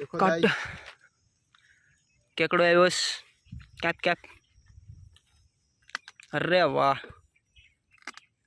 દેખો cut guys, કેકડો આવ્યો છે ક્યાંક ક્યાંક અરે વાહ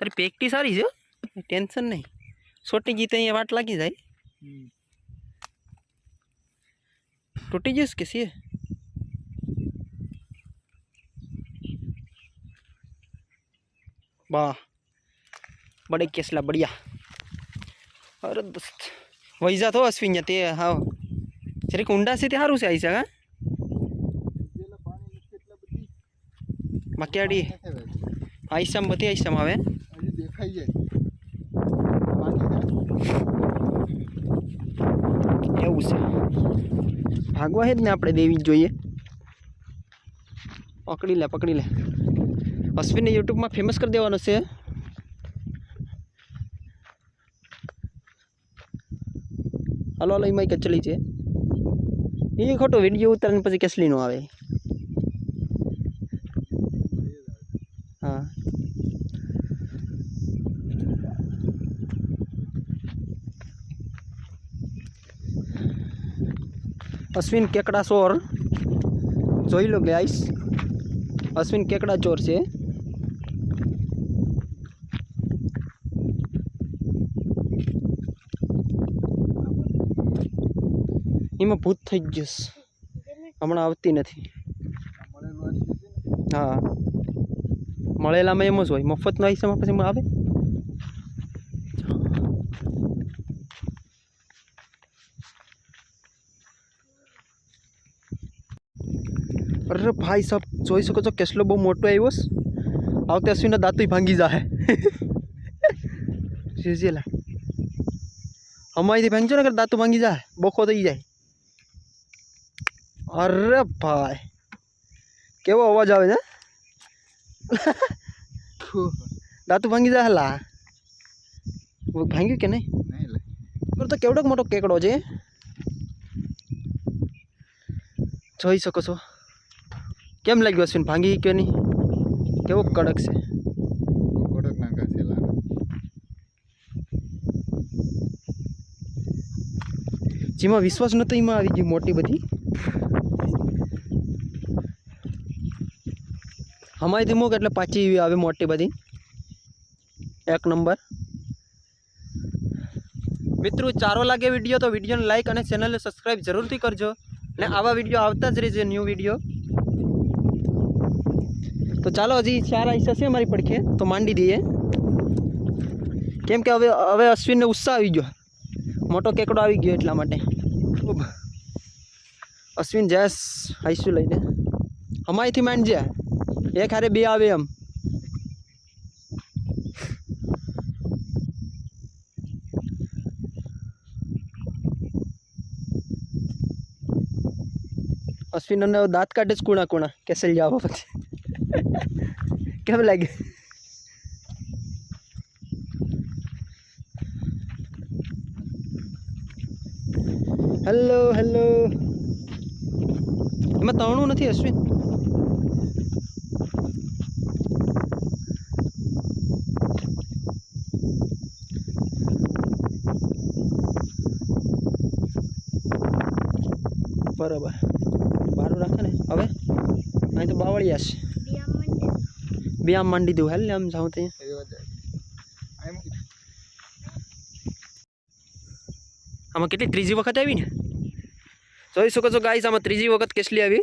તારી પેકટી સારી છે હો. ટેન્શન નહીં સોટી ગઈ તો અહીંયા વાટ લાગી જાય હમ. તૂટી જઈશ કે સીએ વાહ બડે કેસલા બઢિયા અરે દોસ્ત વૈજા તો અશ્વિન તે હા જરીક ઊંડા છે તે સારું છે આઈ હા પેલા પાણી નથી એટલા બધી બાકી નથી ભાઈ. આઈસામ બધી આઈસામ આવે હજી દેખાઈ જાય પાણી જાય. એવું છે ભાગવા હે જ ને આપણે દેવી જ જોઈએ પકડી લે પકડી લે અશ્વિનને યુટ્યુબમાં ફેમસ કરી દેવાનો છે હાલો હાલો એમાં કચલી છે એ ખોટો વિડીયો ઉતારીને પછી કેસલીનો આવે હા અશ્વિન કેકડા ચોર જોઈ લો ગાઈસ અશ્વિન કેકડા ચોર છે એમાં ભૂત થઈ જ જશે હમણાં આવતી નથી આ મળેલું આ છે ને. હા મળેલામાં એમ જ હોય મફતનો હિસ્સામાં પછી એમાં આવે અરે ભાઈ સાહેબ જોઈ શકો છો કેસલો બહુ મોટો આવ્યો છે આવતે અશ્વિનના દાંતું ભાંગી જાય સિઝેલા અમારીથી ભાંગજો ને કે દાંતું ભાંગી જાય બોખો થઈ જાય અરે ભાઈ કેવો અવાજ આવે છે ફુ. દાંતું ભાંગી જાય હલા ભાંગ્યું કે નહીં નહીં લે. પેલો તો કેવડોક મોટો કેકડો છે જોઈ શકો છો કેમ લાગ્યું અશ્વિન ભાંગી કે નહીં કેવો કડક છે બહુ કડક નાખા છે લાગે. જેમાં વિશ્વાસ નહોતો એમાં આવી ગઈ મોટી બધી અમારીથી મૂક એટલે પાછી એવી આવે મોટી બધી એક નંબર મિત્રો ચારો લાગે વીડિયો તો વિડીયોને લાઇક અને ચેનલને સબસ્ક્રાઈબ જરૂરથી કરજો ને આવા વીડિયો આવતા જ રહેશે ન્યૂ વીડિયો તો ચાલો હજી ચાર આઈસા છે અમારી પડખે તો માંડી દઈએ કેમ કે હવે હવે અશ્વિનને ઉત્સાહ આવી ગયો મોટો કેકડો આવી ગયો એટલા માટે. અશ્વિન જયેશ આઈસું લઈને અમારીથી માંડ જ્યાં એક હારે બે આવે એમ અશ્વિન અને દાંત કાઢે જ કુણા કુણા કેસલ જાવ પછી કેમ લાગે હેલો હેલો એમાં તણું નથી અશ્વિન બરોબર. બારું રાખે ને? હવે? અહીં તો બાવળિયા છે. બે આમ માંડી દઉં હાલ ને આમ જાઉં ત્યાં. આમાં કેટલી? ત્રીજી વખત આવી ને? જોઈ શકો છો ગાઈસ આમાં ત્રીજી વખત કેટલી આવી?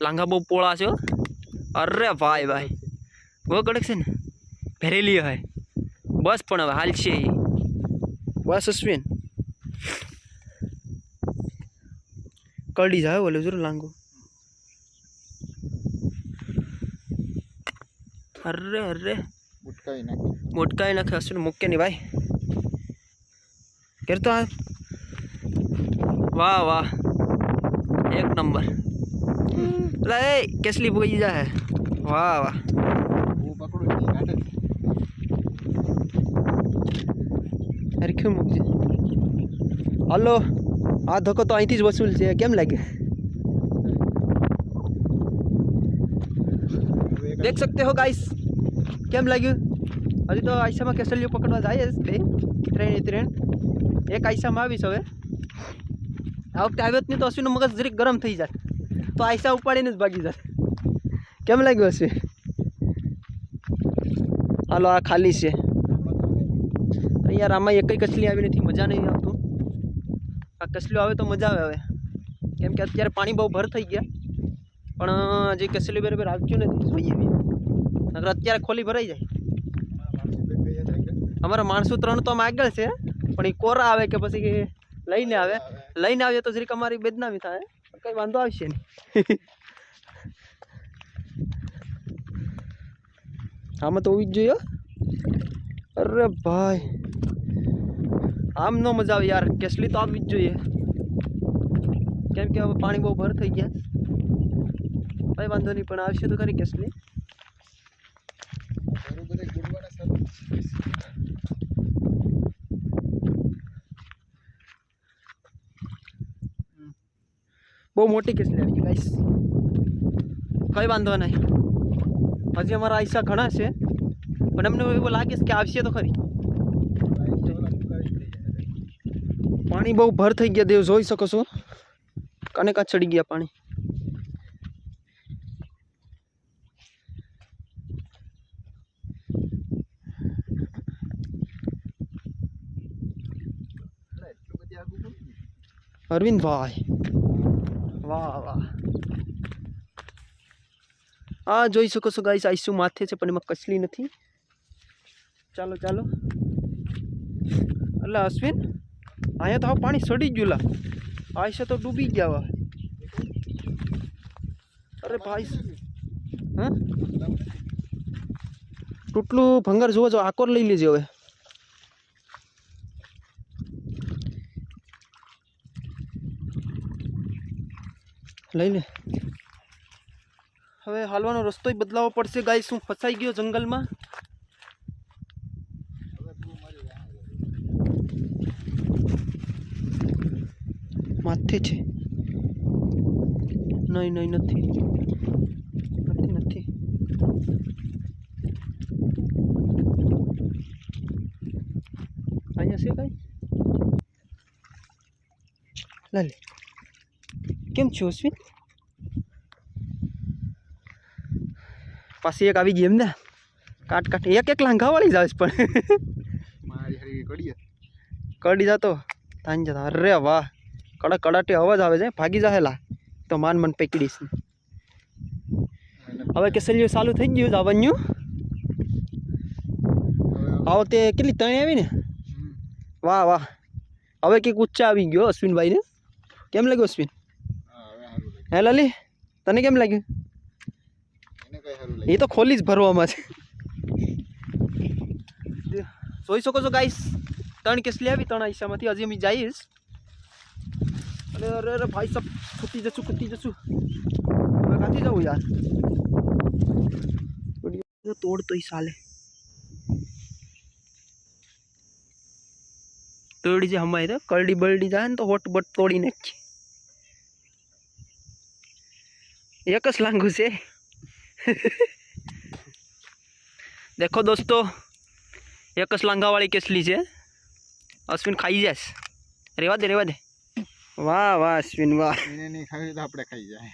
લાંઘા બહુ પોળા છે અરે ભાઈ ભાઈ. બહુ કડક છે ને? ભરેલી હોય. બસ પણ હવે હાલ છે બસ અશ્વિન. कल्डी जाए भोलि जो लांगो अरे अरे मोटका ही नखे असल मुक्के नहीं भाई कर तो वाह वाह एक नंबर ले कैसली बोई जा है वाह वाह अरे क्यों मुक्के हेलो આ ધક્કો તો અહીંથી જ વસૂલ છે. કેમ લાગે? દેખ સકતે હો ગાઈસ કેમ લાગ્યું? હજી તો આયસામાં કેસલીઓ પકડવા જાય જ બે, ત્રણ ત્રણ. એક આયસામાં આવીશ હવે. આ વખતે આવ્યો નહીં તો અશ્વિનનું મગજ જરીક ગરમ થઈ જાય. તો આયસા ઉપાડીને જ ભાગી જાય. કેમ લાગ્યું હશે હાલો, આ ખાલી છે. યાર આમાં એક કસલી આવી નથી. મજા નહીં આવતો. આ કસલું આવે તો મજા આવે હવે. કેમ કે અત્યારે પાણી બહુ ભર થઈ ગયા. પણ જે કચલી બરાબર આવતું નથી જોઈએ. નકર અત્યારે ખોલી ભરાઈ જાય. અમારા માણસો ત્રણ તો આમ આગળ છે, પણ એ કોરા આવે કે પછી લઈને આવે. લઈને આવીએ તો જરીક અમારી બેદનામી થાય. કંઈ વાંધો આવશે નહીં. આમાં તો હોવી જ જોઈએ. અરે ભાઈ. આમ ન મજા આવે યાર કેસલી તો આવવી જ જોઈએ કેમ કે હવે પાણી બહુ ભર થઈ ગયા કંઈ વાંધો નહીં પણ આવશે તો ખરી કેસલી સારું બધે ગુડવાના સારું બહુ મોટી કેસલી આવી ગઈ ગાઈસ કંઈ વાંધો નહીં હજી અમારા આયસા ઘણા છે પણ અમને એવું લાગે છે કે આવશે તો ખરી પાણી બહુ ભર થઈ ગયા દેવ જોઈ શકો છો કાને કાં ચડી ગયા પાણી એટલું બધી આગું કોણ? અરવિંદભાઈ વાહ વાહ હા જોઈ શકો છો ગાઈસ આઈસુ માથે છે પણ એમાં કચલી નથી ચાલો ચાલો એટલે અશ્વિન અહીંયા તો હવે પાણી સડી ગયું લા. આયસે તો ડૂબી ગયા અરે ભાઈ હા? ટૂટલું ભંગાર જોવો જો આકોર લઈ લેજે હવે? લઈ લે. હવે હાલવાનો રસ્તો બદલાવો પડશે ગાય શું ફસાઈ ગયો જંગલમાં. માથે છે નહીં નહીં નથી નથી નથી અહીંયા છે કાંઈ લે લે કેમ છો અશ્વિન પાછી એક આવી ગઈ એમ ને કાટ કાટ એક એક લાંઘાવાળી જ આવે છે પણ મારી હારી કડીએ કડી જતો તાન જતા અરે વાહ કડા કડાટે અવાજ આવે છે, ભાગી જાહેલા તો માન મન પકડીશ હવે કેસરીઓ ચાલુ થઈ ગયું આવવાનું આ વખતે કેટલી ત્રણ આવી ને? વાહ વાહ. હવે કંઈક ઉચ્ચા આવી ગયો અશ્વિનભાઈને. કેમ લાગ્યું અશ્વિન? હે, લલી, તને કેમ લાગ્યું? એ તો ખોલી જ ભરવામાં છે. જોઈ શકો છો ગાઈસ ત્રણ કેસલી આવી, ત્રણ આઈસામાંથી. હજી અમે જઈશ अरे अरे अरे, भाई सब छुट्टी जसू खुट्टी जसू। मैं खाती जाऊँ यार? तोड़ तो ही साले। तोड़ी जी हमारे तो कलड़ी बलडी जाए तो होट बट तोड़ी नाखी एक लांगू से? देखो दोस्तों एक लांगा वाली केसली से। अश्विन खाई जास रेवा दे रेवा दे। વાહ વાહ અશ્વિન વાહ. એને નહીં ખાવી તો આપણે ખાઈ જાય.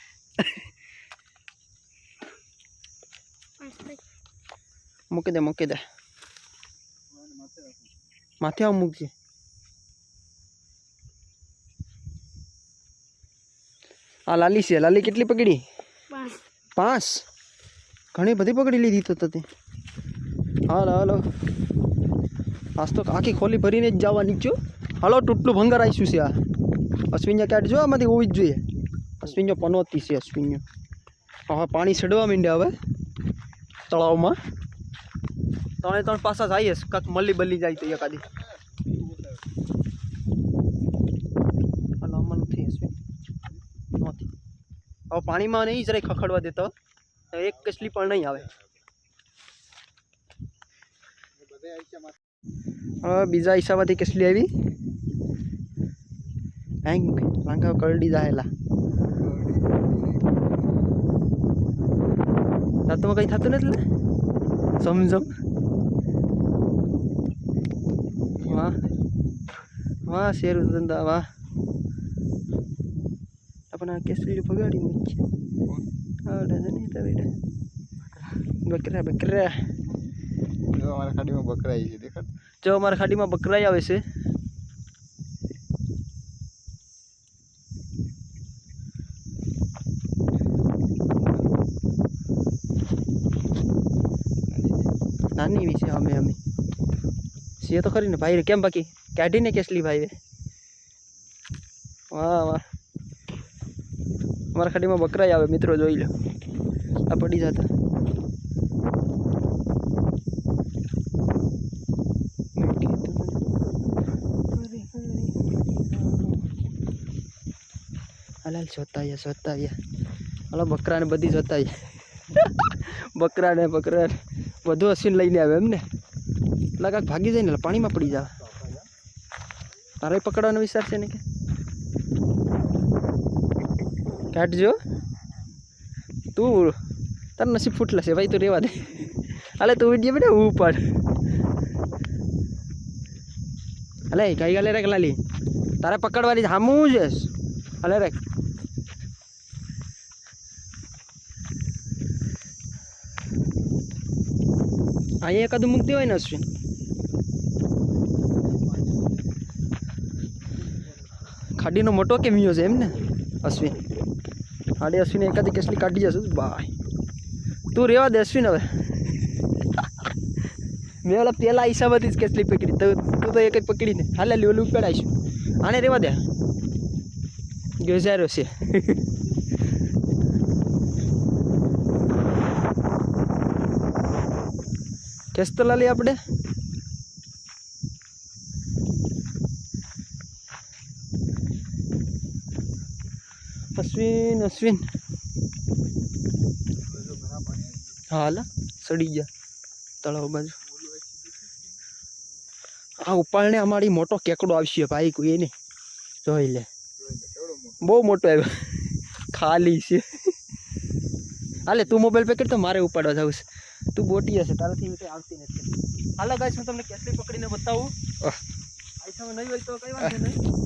મૂકી દે મૂકી દે. માથે આવું મૂકજે. આ લાલી છે લાલી કેટલી પકડી? પાંચ. ઘણી બધી પકડી લીધી તો તે હાલો હાલો. આજ તો આખી ખોલી ભરીને જ જવા નીચો હાલો તૂટલું ભંગાર આવીશું છે આ. અશ્વિનજા ક્યાંટ જો આમાંથી હોવી જ જોઈએ. અશ્વિનો પનોતી છે અશ્વિનજો હવે પાણી છડવા માંડે હવે તળાવમાં. ત્રણે ત્રણ પાસા જઈએ, કાંક મલી બલી જાય તો એકાદી. હવે પાણીમાં નહીં જરાય ખખડવા દેતો. એક કસલી પણ નહીં આવે. હવે બીજા હિસાબથી કેટલી આવી. હેંગ લાંગા કરડી જાહેલા દાંતમાં કંઈ થતું નથી સમજમ વાહ વાહ શેર ધંધા વાહ આપણા કેસરી ભગાડી મૂકી આવડે છે નહીં તો બેટા બકરા બકરા જો અમારા ખાડીમાં બકરાઈ છે દેખાડ જો અમારા ખાડીમાં બકરાઈ આવે છે નાની એવી છે અમે અમે છે તો ખરી ને ભાઈ કેમ બાકી? કાઢીને કેસલી ભાઈ વાહ વાહ. અમારા ખાડીમાં બકરાઈ આવે, મિત્રો જોઈ લો. આ પડી જતા. હાલ જોતા આવ્યા જોતા આવ્યા હાલો, બકરાને બધી જોતા આવ્યા બકરાને. બકરા બધું હસીને લઈને આવે એમને એટલે કાંઈક ભાગી જાય ને એટલે પાણીમાં પડી જાવ. તારે પકડવાનો વિચાર છે ને કે? કાઢજો. તું તાર નસીબ ફૂટલા છે, ભાઈ તું રેવા દે. અલે તું વીડિયો બેટા હું ઉપાડ. અલે કઈ ગાલે રે લાલી. તારે પકડવાની હામું છે. હાલે રેખ. અહીંયા એકાદું મૂકી દેવાય ને અશ્વિન. ખાડીનો મોટો કેમિયો છે એમ ને અશ્વિન. આડે અશ્વિન એકાદી કેટલી કાઢી જશે. બાય. તું રેવા દે અશ્વિન હવે. મેં ઓલા પેલા હિસાબથી જ કેટલી પકડી. તો તું તો એક જ પકડીને. હાલે ઓલું ઉપાડાઈશું. આને રેવા દે. ગજારો છે. કેસ તો લાલી આપણે. અશ્વિન અશ્વિન. હા હાલા સડી ગયા. તળાવ બાજુ. આ ઉપાળને અમારી મોટો કેકડો આવશે ભાઈ કોઈ એને. જોઈ લે. બહુ મોટો આવ્યો. ખાલી છે. હાલે તું મોબાઈલ પેકેટ તો મારે ઉપાડવા જવું છે. તું બોટી હશે તારાથી કંઈ આવતી નથી. હાલો ગાઈસ હું તમને કેસરી પકડીને બતાવું. આહ. આઈસામાં નહીં હોય તો કઈ વાંધો નહીં.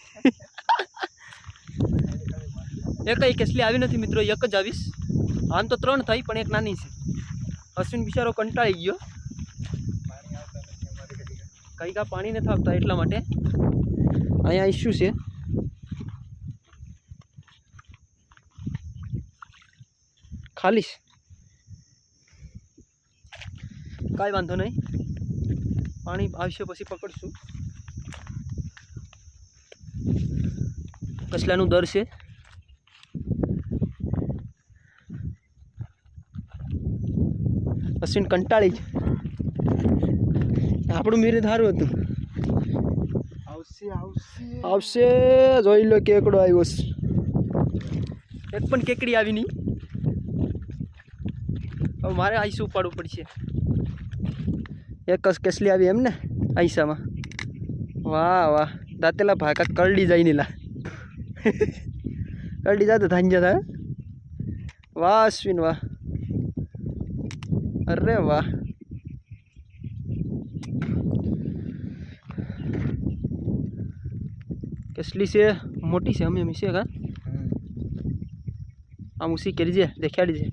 એક કેસલી આવી નથી મિત્રો, એક જ આવીશ. આમ તો ત્રણ થઈ, પણ એક નાની છે. અશ્વિન બિચારો કંટાળી ગયો. કઈ કા પાણી નથી આવતા એટલા માટે. અહીંયા ઇસ્યુ છે. ખાલી કાંઈ વાંધો નહીં. પાણી આવશે પછી પકડશું. કસલાનું દર છે. અશ્વિન કંટાળી જ. આપણું મીરે સારું હતું. આવશે જોઈ લો કેકડો આવ્યો છે. એક પણ કેકડી આવી નહીં. હવે મારે આઈસું ઉપાડવું પડશે. એક જ કેસલી આવી એમ ને આઈસામાં. વાહ વાહ. દાંતેલા ભાગા કરડી જાય નીલા. કરડી જાય તો ધાંજા થાય વાહ અશ્વિન વાહ. અરે વાહ. કેસલી છે? મોટી છે અમે છે કા? આમ ઉસી કરી છે દેખાડી છે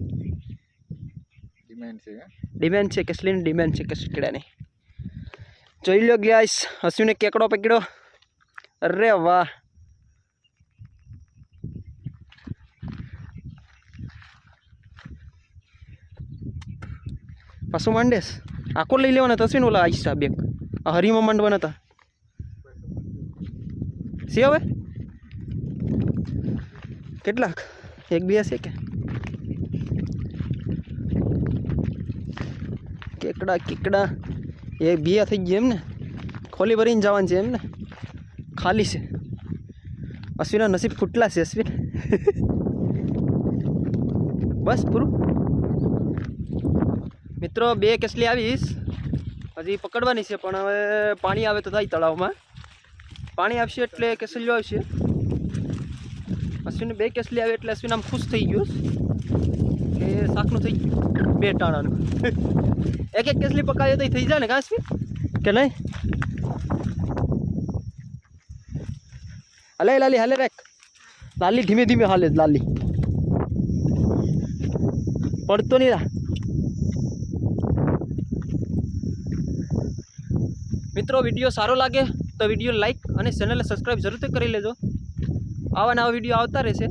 ડિમાન્ડ છે ડિમાન્ડ છે કેસલીની ડિમાન્ડ છે કેસકીડાની જોઈ લો ગ્યાસ હસીને કેકડો પકડ્યો. અરે વાહ. પાછું માંડેસ આખો લઈ લેવાના થશે ને ઓલા આઈસા બેગ. આ હરીમાં માંડવાના હતા. છે હવે? કેટલાક? એક, બે હશે કે? કેકડા કેકડા. એ બે થઈ ગયા એમને. ખોલી ભરીને જવાનું છે એમ ને ખાલી છે. અશ્વિનના નસીબ ફૂટલા છે, અશ્વિન. બસ પૂરું. મિત્રો, બે કેસલી આવીશ. હજી પકડવાની છે, પણ હવે પાણી આવે તો થાય તળાવમાં. પાણી આવશે એટલે કેસલીઓ આવશે. અશ્વિન બે કેસલી આવે એટલે અશ્વિન આમ ખુશ થઈ ગયો કે શાકનું થઈ ગયું. બે ટાણાનું. એક એક કેસલી પકાવીએ તો થઈ જાય ને, કાં અશ્વિન? કે નહીં? હલે, લાલી, હાલે રાખ. લાલી ધીમે ધીમે હાલે લાલી. પડતો નહીં રા. મિત્રો, વીડિયો સારો લાગે તો વીડિયો લાઈક અને ચેનલને સબસ્ક્રાઈબ જરૂરથી કરી લેજો. આવા નવા વીડિયો આવતા રહેશે.